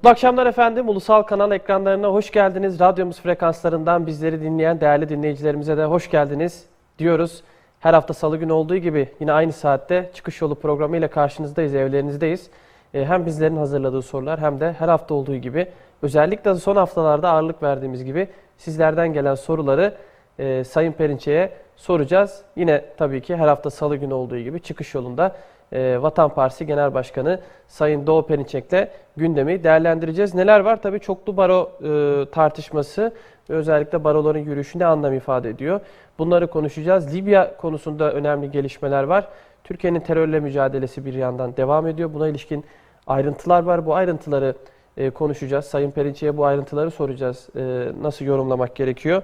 Mutlu akşamlar efendim. Ulusal kanal ekranlarına hoş geldiniz. Radyomuz frekanslarından bizleri dinleyen değerli dinleyicilerimize de hoş geldiniz diyoruz. Her hafta salı günü olduğu gibi yine aynı saatte çıkış yolu programı ile karşınızdayız, evlerinizdeyiz. Ee, Hem bizlerin hazırladığı sorular hem de her hafta olduğu gibi özellikle son haftalarda ağırlık verdiğimiz gibi sizlerden gelen soruları e, Sayın Perinçe'ye soracağız. Yine tabii ki her hafta salı günü olduğu gibi çıkış yolunda e, Vatan Partisi Genel Başkanı Sayın Doğu Perinçek'le gündemi değerlendireceğiz. Neler var? Tabii çoklu baro e, tartışması özellikle baroların yürüyüşü ne anlam ifade ediyor? Bunları konuşacağız. Libya konusunda önemli gelişmeler var. Türkiye'nin terörle mücadelesi bir yandan devam ediyor. Buna ilişkin ayrıntılar var. Bu ayrıntıları e, konuşacağız. Sayın Perinçek'e bu ayrıntıları soracağız. E, nasıl yorumlamak gerekiyor?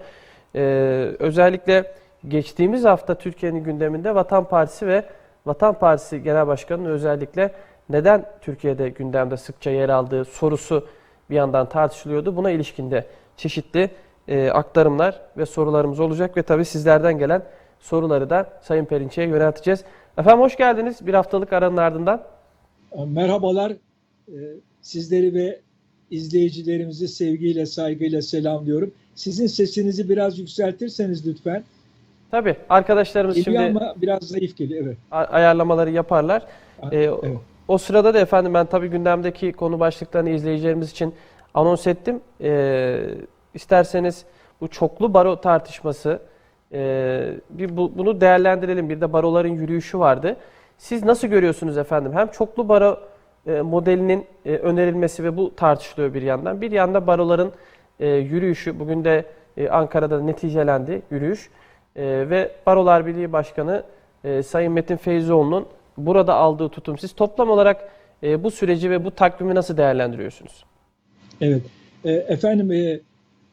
Özellikle geçtiğimiz hafta Türkiye'nin gündeminde Vatan Partisi ve Vatan Partisi Genel Başkanı'nın özellikle neden Türkiye'de gündemde sıkça yer aldığı sorusu bir yandan tartışılıyordu. Buna ilişkin de çeşitli e, aktarımlar ve sorularımız olacak ve tabii sizlerden gelen soruları da Sayın Perinçek'e yönelteceğiz. Efendim hoş geldiniz bir haftalık aranın ardından. Merhabalar. Ee, Sizleri ve izleyicilerimizi sevgiyle, saygıyla selamlıyorum. Sizin sesinizi biraz yükseltirseniz lütfen. Tabii arkadaşlarımız Geliyor şimdi ama biraz zayıf geliyor. Evet. ayarlamaları yaparlar. Ee, evet. O sırada da efendim ben tabii gündemdeki konu başlıklarını izleyicilerimiz için anons ettim. Ee, isterseniz bu çoklu baro tartışması e, bir bu- bunu değerlendirelim. Bir de baroların yürüyüşü vardı. Siz nasıl görüyorsunuz efendim? Hem çoklu baro e, modelinin e, önerilmesi ve bu tartışılıyor bir yandan. Bir yanda baroların e, yürüyüşü bugün de e, Ankara'da neticelendi yürüyüş. E, ve Barolar Birliği Başkanı e, Sayın Metin Feyzoğlu'nun burada aldığı tutum. Siz toplam olarak e, bu süreci ve bu takvimi nasıl değerlendiriyorsunuz? Evet. Ee, Efendim e,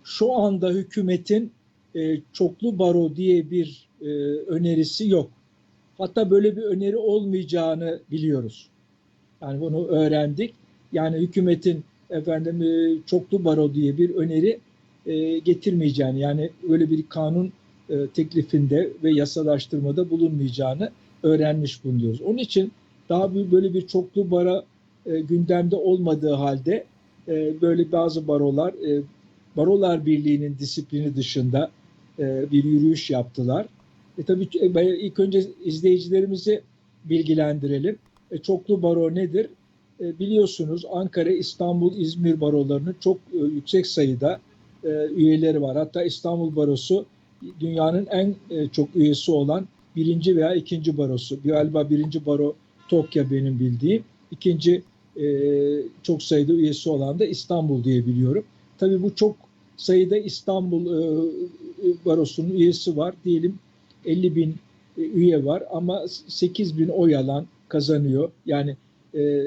şu anda hükümetin e, çoklu baro diye bir e, önerisi yok. Hatta böyle bir öneri olmayacağını biliyoruz. Yani bunu öğrendik. Yani hükümetin efendim e, çoklu baro diye bir öneri e, getirmeyeceğini yani öyle bir kanun e, teklifinde ve yasalaştırmada bulunmayacağını öğrenmiş bulunuyoruz. Onun için daha böyle bir çoklu bara e, gündemde olmadığı halde e, böyle bazı barolar e, Barolar Birliği'nin disiplini dışında e, bir yürüyüş yaptılar. E, tabii e, ilk önce izleyicilerimizi bilgilendirelim. E, çoklu baro nedir? E, biliyorsunuz Ankara, İstanbul, İzmir barolarının çok e, yüksek sayıda e, üyeleri var. Hatta İstanbul Barosu dünyanın en e, çok üyesi olan birinci veya ikinci barosu. Galiba birinci baro Tokyo benim bildiğim. İkinci e, çok sayıda üyesi olan da İstanbul diye biliyorum. Tabii bu çok sayıda İstanbul e, barosunun üyesi var. Diyelim 50 bin e, üye var ama 8 bin oy alan kazanıyor. Yani e,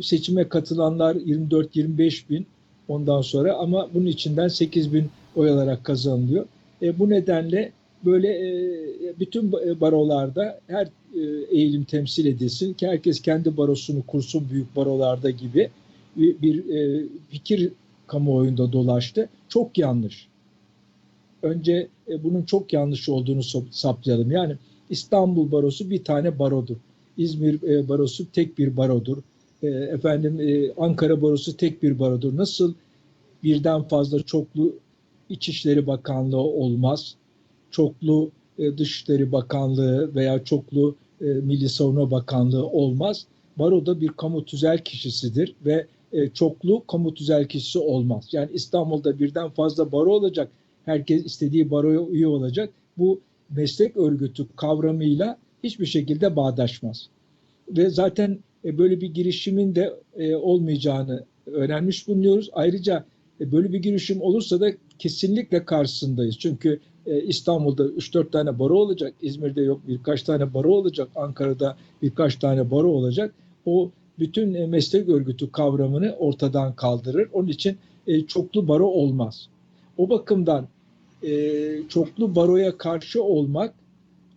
seçime katılanlar 24-25 bin ondan sonra ama bunun içinden 8 bin oy alarak kazanılıyor. E, bu nedenle böyle e, bütün barolarda her e, eğilim temsil edilsin ki herkes kendi barosunu kursun büyük barolarda gibi bir, bir e, fikir kamuoyunda dolaştı. Çok yanlış. Önce e, bunun çok yanlış olduğunu sap- saptayalım. Yani İstanbul Barosu bir tane barodur. İzmir e, Barosu tek bir barodur. E, efendim e, Ankara Barosu tek bir barodur. Nasıl birden fazla çoklu İçişleri Bakanlığı olmaz? Çoklu e, Dışişleri Bakanlığı veya çoklu e, Milli Savunma Bakanlığı olmaz. Baro da bir kamu tüzel kişisidir ve e, çoklu kamu tüzel kişisi olmaz. Yani İstanbul'da birden fazla baro olacak. Herkes istediği baroya üye olacak. Bu meslek örgütü kavramıyla hiçbir şekilde bağdaşmaz. Ve zaten e, böyle bir girişimin de olmayacağını öğrenmiş bulunuyoruz. Ayrıca böyle bir girişim olursa da kesinlikle karşısındayız. Çünkü e, İstanbul'da 3-4 tane baro olacak, İzmir'de yok birkaç tane baro olacak, Ankara'da birkaç tane baro olacak. O bütün e, meslek örgütü kavramını ortadan kaldırır. Onun için e, çoklu baro olmaz. O bakımdan e, çoklu baroya karşı olmak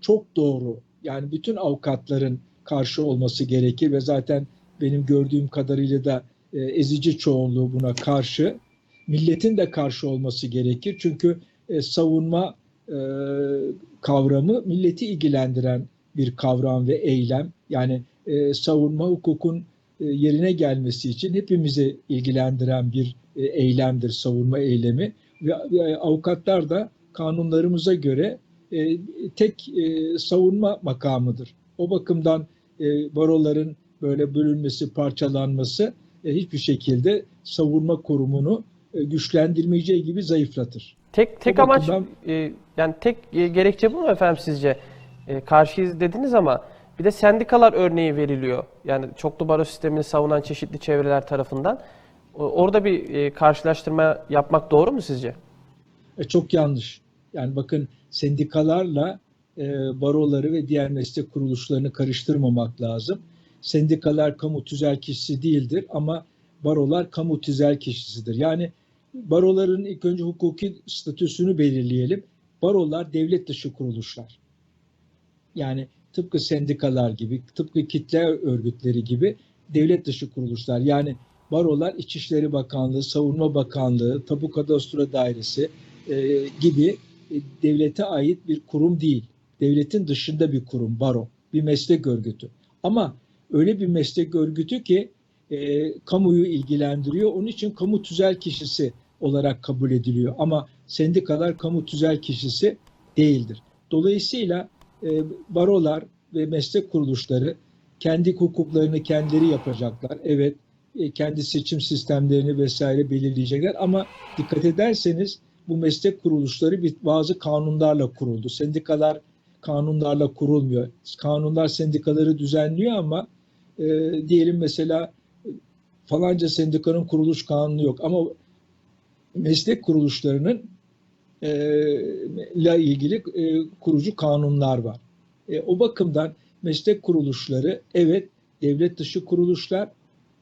çok doğru. Yani bütün avukatların karşı olması gerekir ve zaten benim gördüğüm kadarıyla da e, ezici çoğunluğu buna karşı. Milletin de karşı olması gerekir. Çünkü e, savunma e, kavramı milleti ilgilendiren bir kavram ve eylem. Yani e, savunma hukukun e, yerine gelmesi için hepimizi ilgilendiren bir e, eylemdir savunma eylemi ve ve avukatlar da kanunlarımıza göre e, tek e, savunma makamıdır. O bakımdan e, baroların böyle bölünmesi, parçalanması e, hiçbir şekilde savunma kurumunu e, güçlendirmeyeceği gibi zayıflatır. Tek tek O amaç bakımdan- e, yani tek e, gerekçe bu mu efendim sizce? E, karşıyız dediniz ama bir de sendikalar örneği veriliyor. Yani çoklu baro sistemini savunan çeşitli çevreler tarafından. Orada bir e, karşılaştırma yapmak doğru mu sizce? E, çok yanlış. Yani bakın sendikalarla e, baroları ve diğer meslek kuruluşlarını karıştırmamak lazım. Sendikalar kamu tüzel kişisi değildir ama barolar kamu tüzel kişisidir. Yani baroların ilk önce hukuki statüsünü belirleyelim. Barolar devlet dışı kuruluşlar. Yani tıpkı sendikalar gibi, tıpkı kitle örgütleri gibi devlet dışı kuruluşlar. Yani barolar İçişleri Bakanlığı, Savunma Bakanlığı, Tapu Kadastro Dairesi e, gibi e, devlete ait bir kurum değil. Devletin dışında bir kurum, baro, bir meslek örgütü. Ama öyle bir meslek örgütü ki e, kamuyu ilgilendiriyor. Onun için kamu tüzel kişisi olarak kabul ediliyor. Ama sendikalar kamu tüzel kişisi değildir. Dolayısıyla e, barolar ve meslek kuruluşları kendi hukuklarını kendileri yapacaklar. Evet, e, kendi seçim sistemlerini vesaire belirleyecekler ama dikkat ederseniz bu meslek kuruluşları bir, bazı kanunlarla kuruldu. Sendikalar kanunlarla kurulmuyor. Kanunlar sendikaları düzenliyor ama e, diyelim mesela e, falanca sendikanın kuruluş kanunu yok ama meslek kuruluşlarının e, la ilgili e, kurucu kanunlar var. E, o bakımdan meslek kuruluşları evet devlet dışı kuruluşlar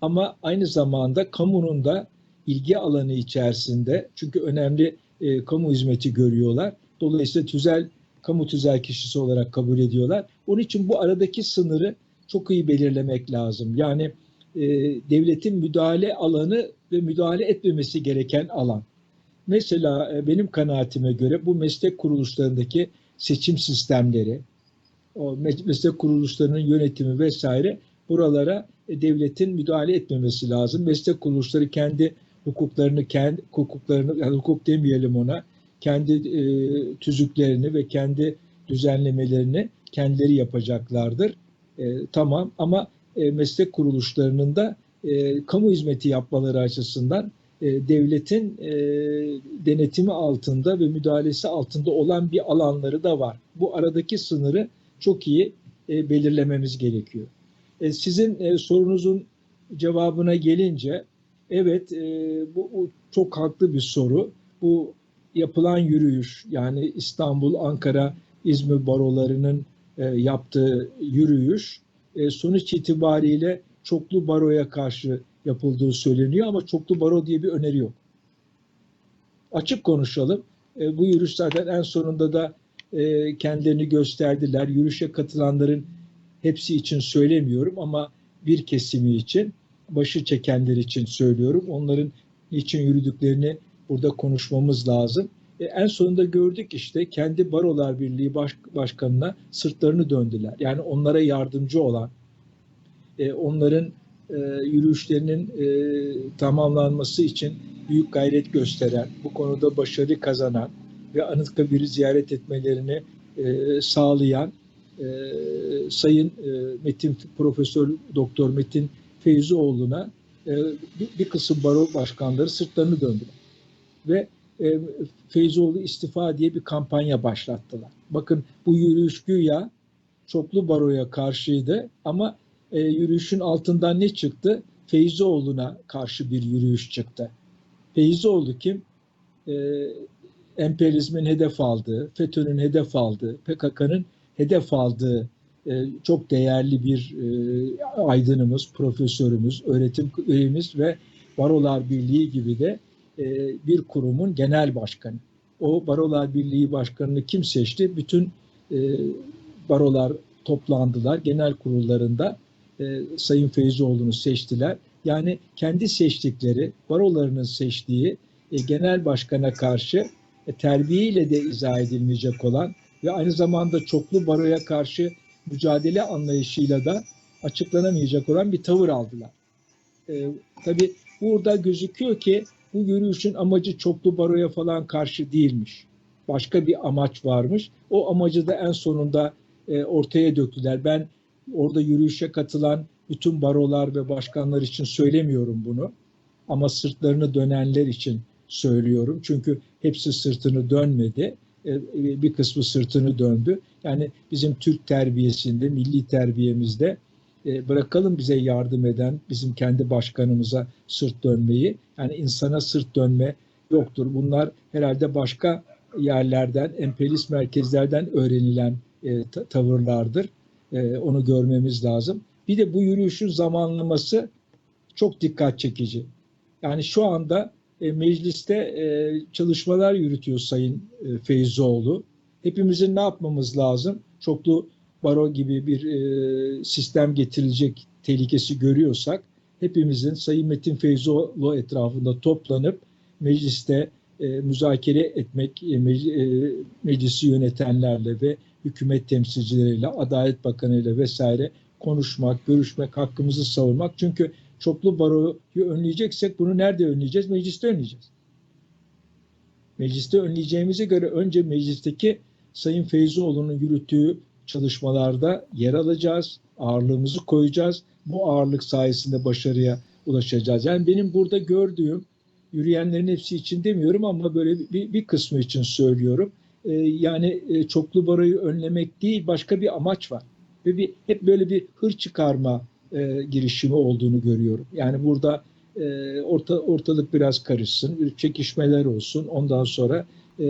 ama aynı zamanda kamunun da ilgi alanı içerisinde çünkü önemli e, kamu hizmeti görüyorlar. Dolayısıyla tüzel kamu tüzel kişisi olarak kabul ediyorlar. Onun için bu aradaki sınırı çok iyi belirlemek lazım. Yani e, devletin müdahale alanı ve müdahale etmemesi gereken alan. Mesela e, benim kanaatime göre bu meslek kuruluşlarındaki seçim sistemleri, o me- meslek kuruluşlarının yönetimi vesaire buralara e, devletin müdahale etmemesi lazım. Meslek kuruluşları kendi hukuklarını kendi hukuklarını yani hukuk demeyelim ona kendi e, tüzüklerini ve kendi düzenlemelerini kendileri yapacaklardır. E, tamam ama e, meslek kuruluşlarının da e, kamu hizmeti yapmaları açısından e, devletin e, denetimi altında ve müdahalesi altında olan bir alanları da var. Bu aradaki sınırı çok iyi e, belirlememiz gerekiyor. E, sizin e, sorunuzun cevabına gelince evet e, bu, bu çok haklı bir soru. Bu yapılan yürüyüş yani İstanbul, Ankara, İzmir barolarının e, yaptığı yürüyüş e, sonuç itibariyle çoklu baroya karşı yapıldığı söyleniyor ama çoklu baro diye bir öneri yok. Açık konuşalım. E, bu yürüyüş zaten en sonunda da e, kendilerini gösterdiler. Yürüyüşe katılanların hepsi için söylemiyorum ama bir kesimi için, başı çekenler için söylüyorum. Onların niçin yürüdüklerini burada konuşmamız lazım. E, en sonunda gördük işte kendi Barolar Birliği baş, Başkanı'na sırtlarını döndüler. Yani onlara yardımcı olan, e, onların e, yürüyüşlerinin e, tamamlanması için büyük gayret gösteren, bu konuda başarı kazanan ve Anıtkabir'i ziyaret etmelerini e, sağlayan e, Sayın e, Metin Profesör Doktor Metin Feyzioğlu'na e, bir, bir kısım baro başkanları sırtlarını döndüler ve e, Feyzoğlu istifa diye bir kampanya başlattılar. Bakın bu yürüyüş güya çoklu baroya karşıydı ama e, yürüyüşün altından ne çıktı? Feyzoğlu'na karşı bir yürüyüş çıktı. Feyzoğlu kim? E, emperyalizmin hedef aldığı, FETÖ'nün hedef aldığı, PKK'nın hedef aldığı e, çok değerli bir e, aydınımız, profesörümüz, öğretim üyemiz ve Barolar Birliği gibi de e, bir kurumun genel başkanı. O Barolar Birliği Başkanı'nı kim seçti? Bütün e, barolar toplandılar. Genel kurullarında e, Sayın Feyzoğlu'nu seçtiler. Yani kendi seçtikleri, barolarının seçtiği e, genel başkana karşı e, terbiyeyle de izah edilmeyecek olan ve aynı zamanda çoklu baroya karşı mücadele anlayışıyla da açıklanamayacak olan bir tavır aldılar. E, tabii burada gözüküyor ki bu yürüyüşün amacı çoklu baroya falan karşı değilmiş. Başka bir amaç varmış. O amacı da en sonunda e, ortaya döktüler. Ben orada yürüyüşe katılan bütün barolar ve başkanlar için söylemiyorum bunu. Ama sırtlarını dönenler için söylüyorum. Çünkü hepsi sırtını dönmedi. E, bir kısmı sırtını döndü. Yani bizim Türk terbiyesinde, milli terbiyemizde e, bırakalım bize yardım eden bizim kendi başkanımıza sırt dönmeyi. Yani insana sırt dönme yoktur. Bunlar herhalde başka yerlerden, emperyalist merkezlerden öğrenilen e, ta- tavırlardır. E, onu görmemiz lazım. Bir de bu yürüyüşün zamanlaması çok dikkat çekici. Yani şu anda mecliste çalışmalar yürütüyor Sayın e, Feyzoğlu. Hepimizin ne yapmamız lazım? Çoklu baro gibi bir e, sistem getirilecek tehlikesi görüyorsak hepimizin Sayın Metin Feyzoğlu etrafında toplanıp mecliste e, müzakere etmek, e, e, meclisi yönetenlerle ve hükümet temsilcileriyle, Adalet Bakanı ile vesaire konuşmak, görüşmek, hakkımızı savunmak. Çünkü çoklu baroyu önleyeceksek bunu nerede önleyeceğiz? Mecliste önleyeceğiz. Mecliste önleyeceğimize göre önce meclisteki Sayın Feyzoğlu'nun yürüttüğü çalışmalarda yer alacağız, ağırlığımızı koyacağız. Bu ağırlık sayesinde başarıya ulaşacağız. Yani benim burada gördüğüm, yürüyenlerin hepsi için demiyorum ama böyle bir, bir kısmı için söylüyorum. Ee, yani e, çoklu baroyu önlemek değil, başka bir amaç var. Ve bir, hep böyle bir hır çıkarma e, girişimi olduğunu görüyorum. Yani burada e, orta, ortalık biraz karışsın, çekişmeler olsun. Ondan sonra e,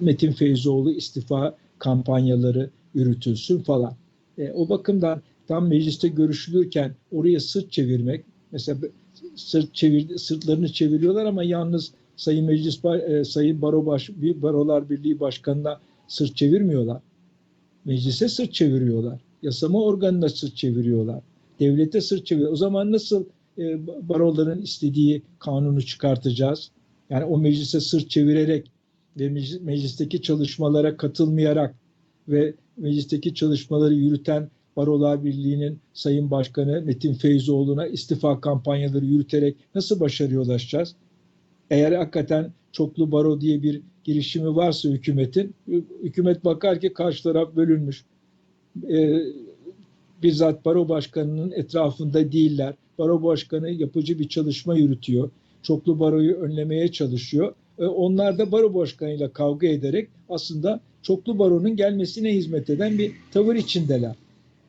Metin Feyzoğlu istifa kampanyaları yürütülsün falan. E, o bakımdan tam mecliste görüşülürken oraya sırt çevirmek, mesela sırt çevir, sırtlarını çeviriyorlar ama yalnız Sayın Meclis e, Sayın Baro Baş, Barolar Birliği Başkanı'na sırt çevirmiyorlar. Meclise sırt çeviriyorlar. Yasama organına sırt çeviriyorlar. Devlete sırt çeviriyor. O zaman nasıl e, baroların istediği kanunu çıkartacağız? Yani o meclise sırt çevirerek ve meclis- meclisteki çalışmalara katılmayarak ve meclisteki çalışmaları yürüten Barolar Birliği'nin Sayın Başkanı Metin Feyzoğlu'na istifa kampanyaları yürüterek nasıl başarıya ulaşacağız? Eğer hakikaten çoklu baro diye bir girişimi varsa hükümetin, hükümet bakar ki karşı taraf bölünmüş. Ee, bizzat baro başkanının etrafında değiller. Baro başkanı yapıcı bir çalışma yürütüyor. Çoklu baroyu önlemeye çalışıyor. Ee, onlar da baro başkanıyla kavga ederek aslında çoklu baronun gelmesine hizmet eden bir tavır içindeler.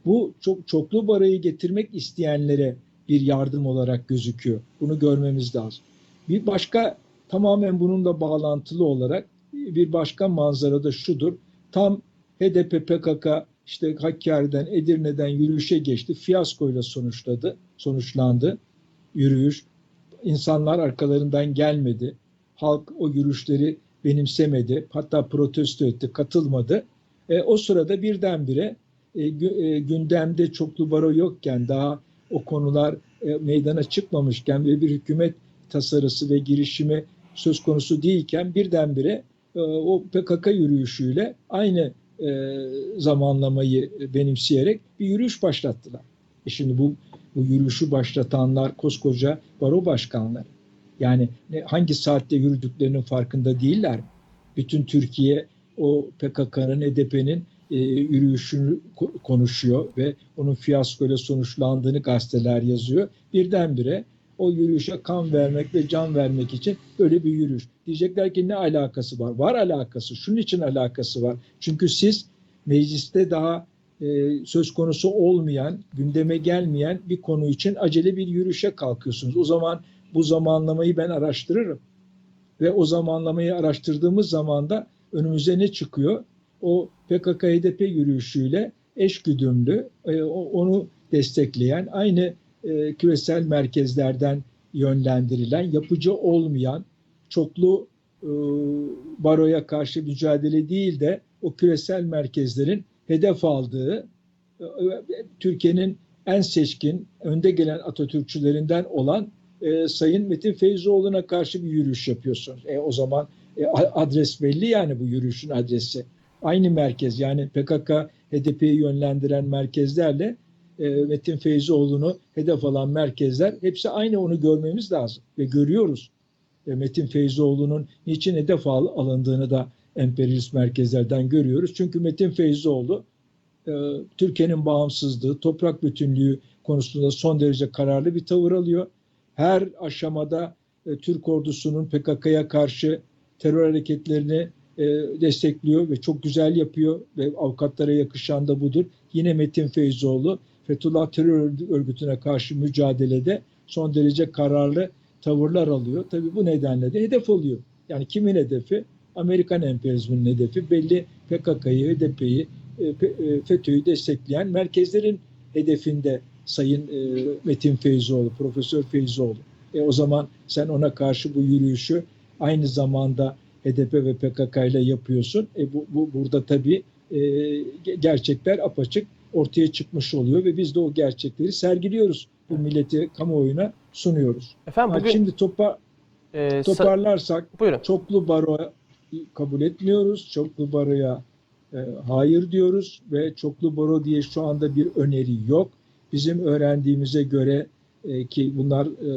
Bu çok çoklu baroyu getirmek isteyenlere bir yardım olarak gözüküyor. Bunu görmemiz lazım. Bir başka tamamen bununla bağlantılı olarak bir başka manzara da şudur. Tam HDP PKK işte Hakkari'den Edirne'den yürüyüşe geçti. Fiyaskoyla sonuçladı, sonuçlandı yürüyüş. İnsanlar arkalarından gelmedi. Halk o yürüyüşleri benimsemedi. Hatta protesto etti, katılmadı. E, o sırada birdenbire e, e, gündemde çoklu baro yokken daha o konular e, meydana çıkmamışken ve bir hükümet tasarısı ve girişimi söz konusu değilken birdenbire e, o PKK yürüyüşüyle aynı e, zamanlamayı benimseyerek bir yürüyüş başlattılar. E şimdi bu bu yürüyüşü başlatanlar koskoca baro başkanları. Yani hangi saatte yürüdüklerinin farkında değiller. Bütün Türkiye o PKK'nın, HDP'nin e, yürüyüşünü ko- konuşuyor ve onun fiyaskoyla sonuçlandığını gazeteler yazıyor. Birdenbire o yürüyüşe kan vermek ve can vermek için böyle bir yürüyüş. Diyecekler ki ne alakası var? Var alakası. Şunun için alakası var. Çünkü siz mecliste daha e, söz konusu olmayan, gündeme gelmeyen bir konu için acele bir yürüyüşe kalkıyorsunuz. O zaman bu zamanlamayı ben araştırırım. Ve o zamanlamayı araştırdığımız zaman da önümüze ne çıkıyor? O PKK-HDP yürüyüşüyle eş güdümlü, e, onu destekleyen, aynı e, küresel merkezlerden yönlendirilen, yapıcı olmayan, çoklu e, baroya karşı mücadele değil de o küresel merkezlerin hedef aldığı Türkiye'nin en seçkin, önde gelen Atatürkçülerinden olan e, Sayın Metin Feyzoğlu'na karşı bir yürüyüş yapıyorsunuz. E, o zaman e, adres belli yani bu yürüyüşün adresi. Aynı merkez yani PKK, HDP'yi yönlendiren merkezlerle e, Metin Feyzioğlu'nu hedef alan merkezler hepsi aynı onu görmemiz lazım ve görüyoruz. E, Metin Feyzioğlu'nun niçin hedef al, alındığını da emperyalist merkezlerden görüyoruz. Çünkü Metin Feyzioğlu e, Türkiye'nin bağımsızlığı, toprak bütünlüğü konusunda son derece kararlı bir tavır alıyor. Her aşamada e, Türk ordusunun PKK'ya karşı terör hareketlerini e, destekliyor ve çok güzel yapıyor ve avukatlara yakışan da budur. Yine Metin Feyzoğlu Fethullah terör örgütüne karşı mücadelede son derece kararlı tavırlar alıyor. Tabii bu nedenle de hedef oluyor. Yani kimin hedefi? Amerikan emperyalizminin hedefi belli PKK'yı, HDP'yi, e, e, FETÖ'yü destekleyen merkezlerin hedefinde Sayın e, Metin Feyzoğlu, Profesör Feyzoğlu. E, o zaman sen ona karşı bu yürüyüşü aynı zamanda HDP ve PKK ile yapıyorsun. E, bu, bu burada tabii e, ge- gerçekler apaçık ortaya çıkmış oluyor ve biz de o gerçekleri sergiliyoruz. Bu milleti kamuoyuna sunuyoruz. Efendim bugün Şimdi topa, e, sa- toparlarsak buyurun. çoklu baro kabul etmiyoruz. Çoklu baroya e, hayır diyoruz ve çoklu baro diye şu anda bir öneri yok. Bizim öğrendiğimize göre e, ki bunlar e,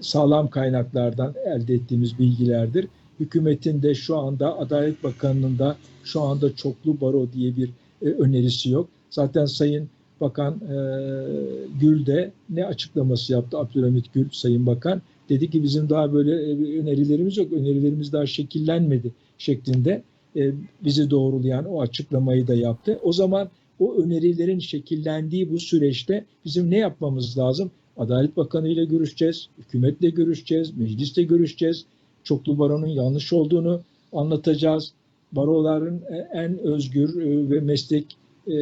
sağlam kaynaklardan elde ettiğimiz bilgilerdir. Hükümetin de şu anda Adalet Bakanı'nın da şu anda çoklu baro diye bir e, önerisi yok. Zaten Sayın Bakan e, Gül de ne açıklaması yaptı Abdülhamit Gül Sayın Bakan? dedi ki bizim daha böyle e, önerilerimiz yok, önerilerimiz daha şekillenmedi şeklinde e, bizi doğrulayan o açıklamayı da yaptı. O zaman o önerilerin şekillendiği bu süreçte bizim ne yapmamız lazım? Adalet Bakanı ile görüşeceğiz, hükümetle görüşeceğiz, mecliste görüşeceğiz. Çoklu baronun yanlış olduğunu anlatacağız. Baroların e, en özgür e, ve meslek e,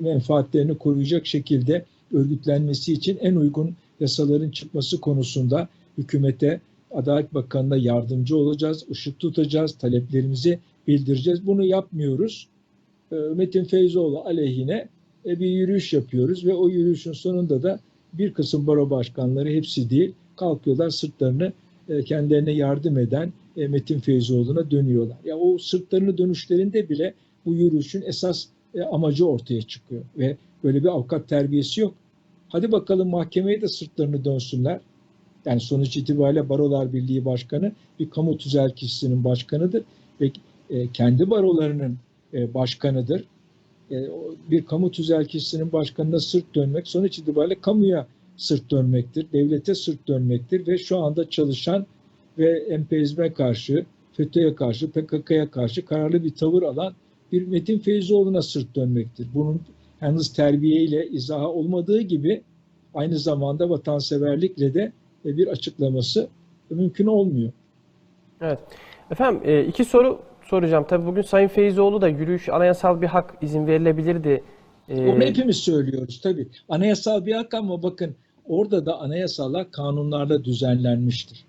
menfaatlerini koruyacak şekilde örgütlenmesi için en uygun yasaların çıkması konusunda hükümete, Adalet Bakanı'na yardımcı olacağız, ışık tutacağız, taleplerimizi bildireceğiz. Bunu yapmıyoruz. E, Metin Feyzoğlu aleyhine e, bir yürüyüş yapıyoruz ve o yürüyüşün sonunda da bir kısım baro başkanları hepsi değil kalkıyorlar sırtlarını e, kendilerine yardım eden Metin Feyzoğlu'na dönüyorlar. Ya o sırtlarını dönüşlerinde bile bu yürüyüşün esas amacı ortaya çıkıyor ve böyle bir avukat terbiyesi yok. Hadi bakalım mahkemeye de sırtlarını dönsünler. Yani sonuç itibariyle Barolar Birliği Başkanı bir kamu tüzel kişisinin başkanıdır ve kendi barolarının e, başkanıdır. E, bir kamu tüzel kişisinin başkanına sırt dönmek sonuç itibariyle kamuya sırt dönmektir, devlete sırt dönmektir ve şu anda çalışan ve emperyalizme karşı, FETÖ'ye karşı, PKK'ya karşı kararlı bir tavır alan bir Metin Feyzoğlu'na sırt dönmektir. Bunun yalnız terbiyeyle izahı olmadığı gibi aynı zamanda vatanseverlikle de e, bir açıklaması mümkün olmuyor. Evet. Efendim iki soru soracağım. Tabii bugün Sayın Feyzoğlu da yürüyüş anayasal bir hak izin verilebilirdi. E, Onu hepimiz söylüyoruz tabii. Anayasal bir hak ama bakın orada da anayasalar kanunlarla düzenlenmiştir.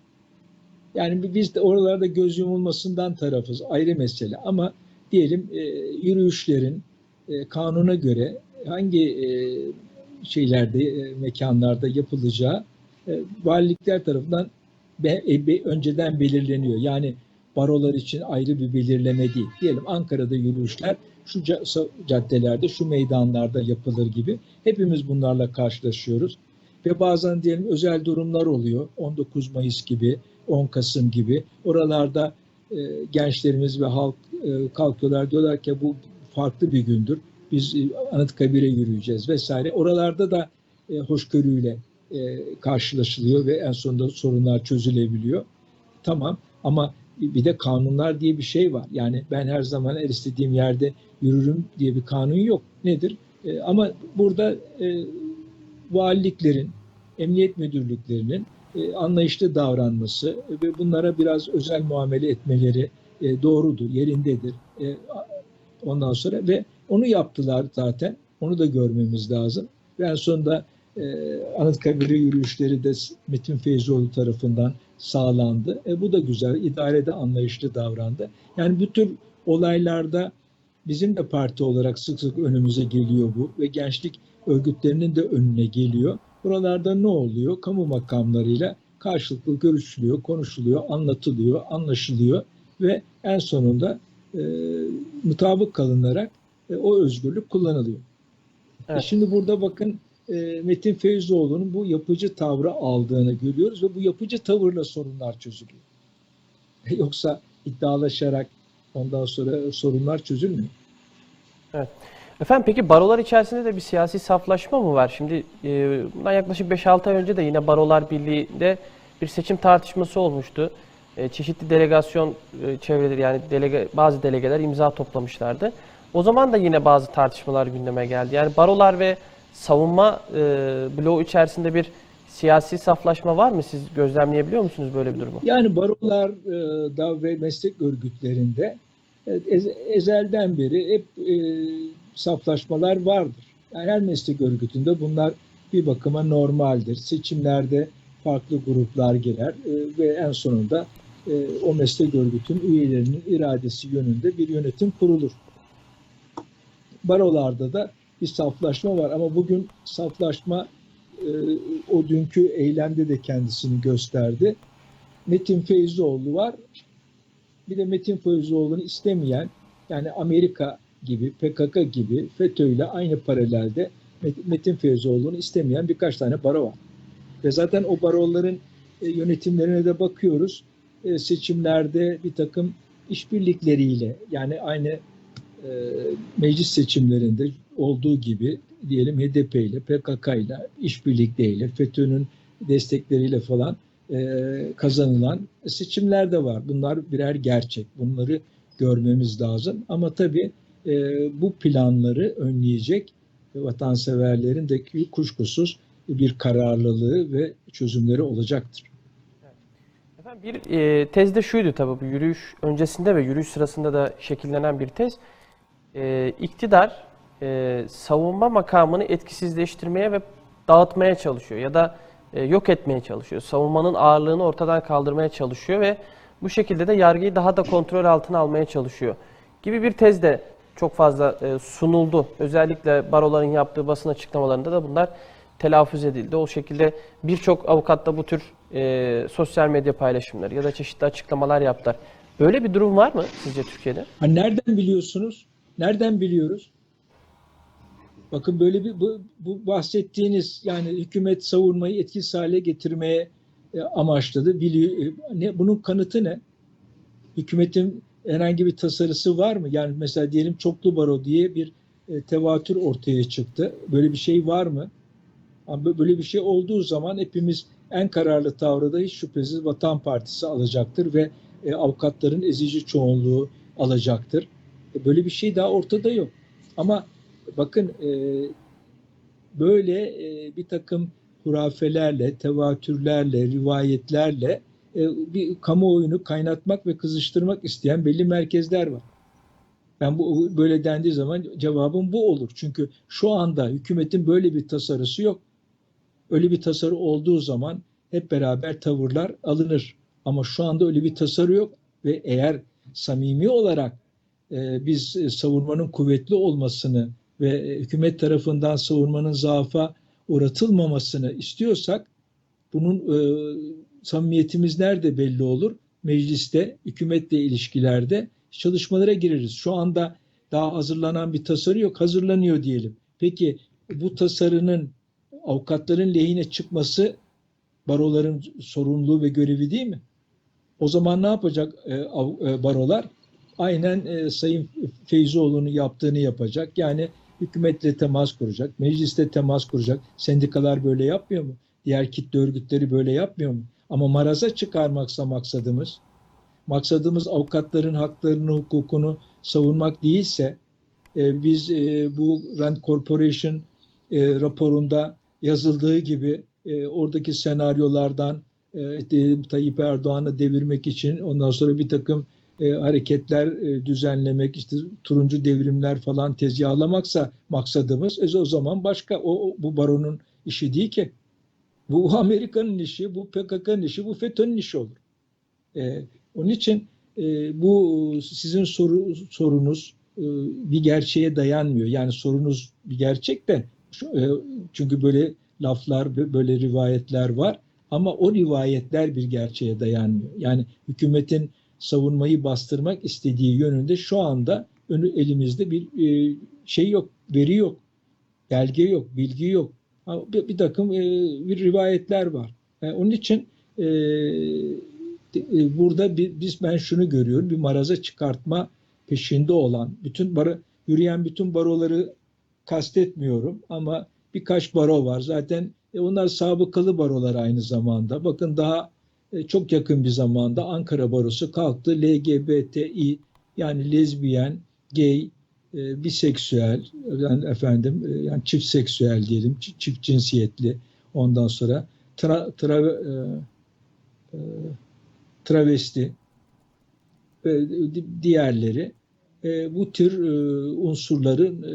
Yani biz de oralarda göz yumulmasından tarafız ayrı mesele ama diyelim e, yürüyüşlerin e, kanuna göre hangi e, şeylerde e, mekanlarda yapılacağı e, valilikler tarafından be, e, be- önceden belirleniyor. Yani barolar için ayrı bir belirleme değil. Diyelim Ankara'da yürüyüşler şu caddelerde, şu meydanlarda yapılır gibi. Hepimiz bunlarla karşılaşıyoruz. Ve bazen diyelim özel durumlar oluyor. 19 Mayıs gibi, 10 Kasım gibi. Oralarda e, gençlerimiz ve halk e, kalkıyorlar diyorlar ki bu farklı bir gündür. Biz e, Anıtkabir'e yürüyeceğiz vesaire. Oralarda da e, hoşgörüyle e, karşılaşılıyor ve en sonunda sorunlar çözülebiliyor. Tamam ama bir de kanunlar diye bir şey var. Yani ben her zaman her istediğim yerde yürürüm diye bir kanun yok. Nedir? E, ama burada e, valiliklerin, emniyet müdürlüklerinin e, anlayışlı davranması ve bunlara biraz özel muamele etmeleri e, doğrudur, yerindedir. E, ondan sonra ve onu yaptılar zaten. Onu da görmemiz lazım. Ve sonunda Anıtkabir'e yürüyüşleri de Metin Feyzoğlu tarafından sağlandı. E, bu da güzel. İdarede anlayışlı davrandı. Yani bu tür olaylarda bizim de parti olarak sık sık önümüze geliyor bu ve gençlik örgütlerinin de önüne geliyor. Buralarda ne oluyor? Kamu makamlarıyla karşılıklı görüşülüyor, konuşuluyor, anlatılıyor, anlaşılıyor ve en sonunda e, mutabık kalınarak e, o özgürlük kullanılıyor. E Evet. şimdi burada bakın e, Metin Feyzoğlu'nun bu yapıcı tavrı aldığını görüyoruz ve bu yapıcı tavırla sorunlar çözülüyor. Yoksa iddialaşarak ondan sonra sorunlar çözülmüyor. Efendim peki barolar içerisinde de bir siyasi saflaşma mı var? Şimdi e, bundan yaklaşık 5-6 ay önce de yine Barolar Birliği'nde bir seçim tartışması olmuştu. E, çeşitli delegasyon e, çevreleri yani delege, bazı delegeler imza toplamışlardı. O zaman da yine bazı tartışmalar gündeme geldi. Yani barolar ve savunma e, bloğu içerisinde bir siyasi saflaşma var mı? Siz gözlemleyebiliyor musunuz böyle bir durumu? Yani barolar e, da ve meslek örgütlerinde e, ez- ezelden beri hep e, saflaşmalar vardır. Yani her meslek örgütünde bunlar bir bakıma normaldir. Seçimlerde farklı gruplar girer e, ve en sonunda e, o meslek örgütün üyelerinin iradesi yönünde bir yönetim kurulur. Barolarda da bir saflaşma var ama bugün saflaşma e, o dünkü eylemde de kendisini gösterdi. Metin Feyzoğlu var. Bir de Metin Feyzoğlu'nu istemeyen yani Amerika gibi, PKK gibi FETÖ ile aynı paralelde Met- Metin Feyzoğlu'nu istemeyen birkaç tane baro var. Ve zaten o baroların e, yönetimlerine de bakıyoruz. E, seçimlerde bir takım işbirlikleriyle yani aynı e, meclis seçimlerinde olduğu gibi diyelim HDP ile, PKK ile, işbirlikleriyle, FETÖ'nün destekleriyle falan e, kazanılan seçimler de var. Bunlar birer gerçek. Bunları görmemiz lazım. Ama tabii e, bu planları önleyecek vatanseverlerin de kuşkusuz bir kararlılığı ve çözümleri olacaktır. Efendim bir e, tezde şuydu tabii bu yürüyüş öncesinde ve yürüyüş sırasında da şekillenen bir tez. E, iktidar e, savunma makamını etkisizleştirmeye ve dağıtmaya çalışıyor ya da e, yok etmeye çalışıyor. Savunmanın ağırlığını ortadan kaldırmaya çalışıyor ve bu şekilde de yargıyı daha da kontrol altına almaya çalışıyor gibi bir tez de çok fazla e, sunuldu. Özellikle baroların yaptığı basın açıklamalarında da bunlar telaffuz edildi. O şekilde birçok avukat da bu tür e, sosyal medya paylaşımları ya da çeşitli açıklamalar yaptılar. Böyle bir durum var mı sizce Türkiye'de? Ha, nereden biliyorsunuz? Nereden biliyoruz? Bakın böyle bir bu, bu bahsettiğiniz yani hükümet savunmayı etkisiz hale getirmeye e, amaçladı. Biliyor, e, ne bunun kanıtı ne? Hükümetin herhangi bir tasarısı var mı? Yani mesela diyelim çoklu baro diye bir e, tevatür ortaya çıktı. Böyle bir şey var mı? Ama böyle bir şey olduğu zaman hepimiz en kararlı tavrı da hiç şüphesiz Vatan Partisi alacaktır ve e, avukatların ezici çoğunluğu alacaktır. E, böyle bir şey daha ortada yok. Ama bakın e, böyle e, bir takım hurafelerle, tevatürlerle, rivayetlerle bir kamuoyunu kaynatmak ve kızıştırmak isteyen belli merkezler var. Ben bu böyle dendiği zaman cevabım bu olur. Çünkü şu anda hükümetin böyle bir tasarısı yok. Öyle bir tasarı olduğu zaman hep beraber tavırlar alınır. Ama şu anda öyle bir tasarı yok ve eğer samimi olarak e, biz e, savunmanın kuvvetli olmasını ve e, hükümet tarafından savunmanın zaafa uğratılmamasını istiyorsak bunun e, samimiyetimiz nerede belli olur? Mecliste, hükümetle ilişkilerde çalışmalara gireriz. Şu anda daha hazırlanan bir tasarı yok. Hazırlanıyor diyelim. Peki bu tasarının avukatların lehine çıkması baroların sorumluluğu ve görevi değil mi? O zaman ne yapacak e, av, e, barolar? Aynen e, Sayın Feyzoğlu'nun yaptığını yapacak. Yani hükümetle temas kuracak, mecliste temas kuracak. Sendikalar böyle yapmıyor mu? Diğer kitle örgütleri böyle yapmıyor mu? Ama maraza çıkarmaksa maksadımız, maksadımız avukatların haklarını, hukukunu savunmak değilse, e, biz e, bu Rand Corporation e, raporunda yazıldığı gibi e, oradaki senaryolardan e, Tayyip Erdoğan'ı devirmek için ondan sonra bir takım e, hareketler e, düzenlemek, işte turuncu devrimler falan tezgahlamaksa maksadımız, e, o zaman başka o, o bu baronun işi değil ki. Bu Amerika'nın işi, bu PKK'nın işi, bu FETÖ'nün işi olur. E, onun için e, bu sizin soru, sorunuz e, bir gerçeğe dayanmıyor. Yani sorunuz bir gerçek de e, çünkü böyle laflar, böyle rivayetler var. Ama o rivayetler bir gerçeğe dayanmıyor. Yani hükümetin savunmayı bastırmak istediği yönünde şu anda önü elimizde bir e, şey yok, veri yok, belge yok, bilgi yok. Bir, bir takım e, bir rivayetler var. Yani onun için e, e, burada biz ben şunu görüyorum. Bir maraza çıkartma peşinde olan bütün baro, yürüyen bütün baroları kastetmiyorum ama birkaç baro var. Zaten e, onlar sabıkalı barolar aynı zamanda. Bakın daha e, çok yakın bir zamanda Ankara Barosu kalktı. LGBTİ yani lezbiyen, gay, e, biseksüel, yani efendim e, yani çift seksüel diyelim, çi- çift cinsiyetli. Ondan sonra tra, tra, e, e, travesti ve di- diğerleri e, bu tür e, unsurların e,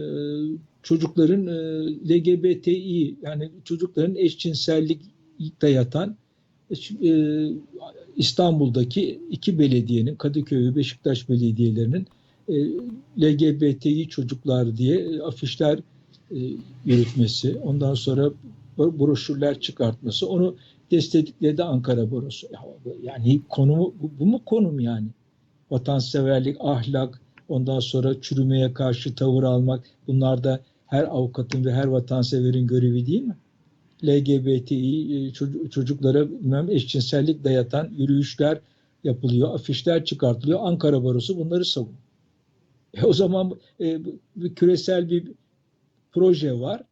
çocukların e, LGBTİ yani çocukların eşcinsellikte yatan e, İstanbul'daki iki belediyenin Kadıköy ve Beşiktaş belediyelerinin e, LGBTİ çocuklar diye e, afişler e, yürütmesi, ondan sonra bro- broşürler çıkartması, onu destekledi Ankara Barosu. Ya, Yani konumu bu mu konum yani? Vatanseverlik, ahlak, ondan sonra çürümeye karşı tavır almak bunlar da her avukatın ve her vatanseverin görevi değil mi? LGBTİ e, çoc- çocuklara bilmem eşcinsellik dayatan yürüyüşler yapılıyor, afişler çıkartılıyor. Ankara Barosu bunları savunuyor. E o zaman e, bir küresel bir proje var.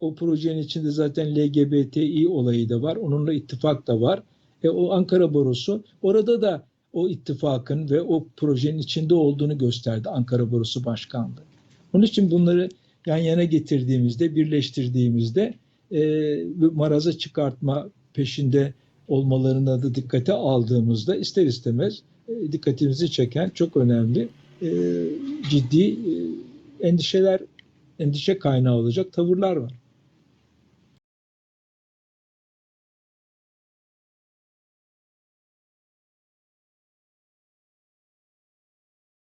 O projenin içinde zaten LGBTİ olayı da var. Onunla ittifak da var. E o Ankara Barosu orada da o ittifakın ve o projenin içinde olduğunu gösterdi Ankara Barosu Başkanlığı. Onun için bunları yan yana getirdiğimizde, birleştirdiğimizde maraza çıkartma peşinde olmalarına da dikkate aldığımızda ister istemez e, dikkatimizi çeken çok önemli e, ciddi e, endişeler, endişe kaynağı olacak tavırlar var.